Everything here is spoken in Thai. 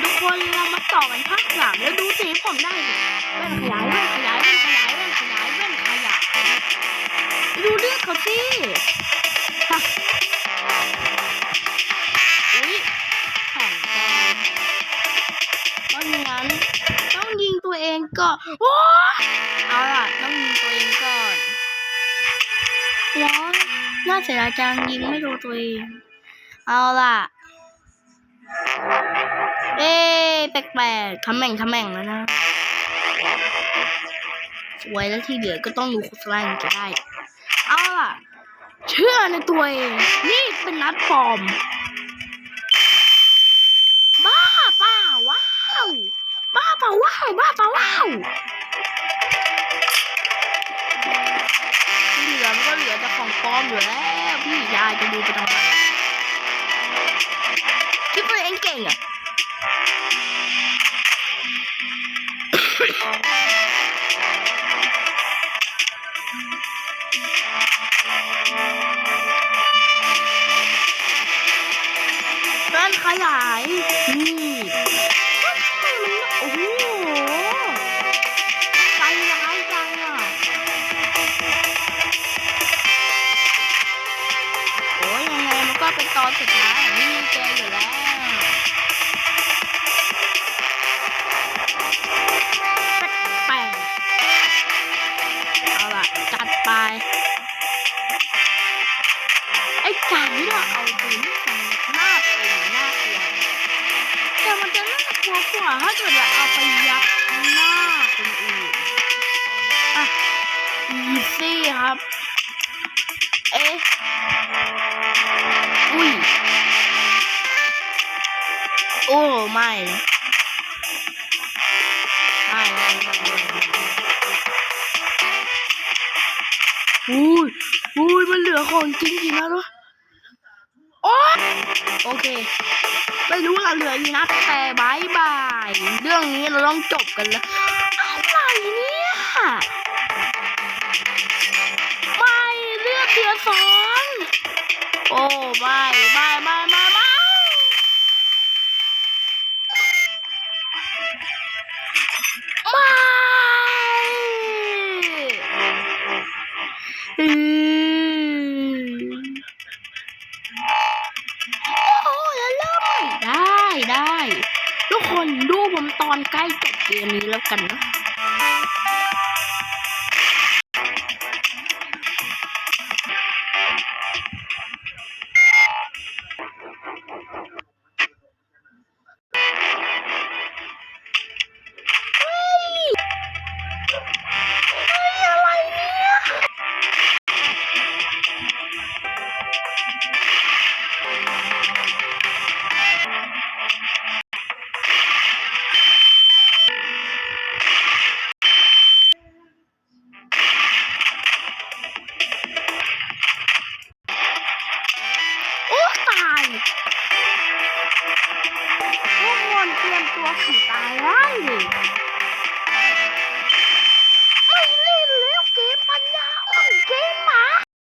ทุกคนเรามาต่อกันภาคสามแล้วดูสิผมได้แว่นขยายแว่นขยายแว่นขยายแว่นขยายแว่นขยายดูเลือดเขาสิฮะอุ้ยแข็งแรงเพราะงั้นต้องยิงตัวเองก่อนโอ้เอาล่ะต้องยิงตัวเองก่อนแล้วน่าเสียดายจังยิงไม่โดนตัวเองเอาล่ะ เอ๊ะแปลกๆทำแม่งทำแม่งแล้วนะ สวยแล้วที่เหลือก็ต้องดูโฆษณาจะได้ เอาล่ะ เชื่อในตัวเอง นี่เป็นนัดปลอม บ้าป่าว้าวบ้าป่าว้าวบ้าป่าว้าวที่เหลือมันก็เหลือแต่ของปลอมอยู่แล้วพี่ยายจะดูไปทำไมคิดว่าเองเก่งเหรอะ เดินขยาย นี่ทำไมมันโอ้โหใจร้ายจังอะ โอ้ยยังไงมันก็เป็นตอนสุดท้ายของนี่เจอยู่แล้ว ไป ไอ้การที่เราเอาปืนที่ฟันหน้าตัวเองน่าเกลัวแต่มันจะน่ากลัวกว่าถ้าเกิดเราเอาไปยัดหน้าคนอื่นอะอีซี่ครับ เอ๊ะอุ้ย โอ้ไม่ไม่ไม่ ของจริงจริงนะด้วยโอ๊ยโอเค ไม่รู้ละเหลืออีกนะแต่บายบาย เรื่องนี้เราต้องจบกันแล้วอะไรเนี่ยไม่เลือกเดือดสองโอ้ไม่ไม่ไม่ไม่ไม่ไม่ ทุกคนดูผมตอนใกล้จบเกมนี้แล้วกันนะ ตายทุกคนเตรียมตัวผีตายได้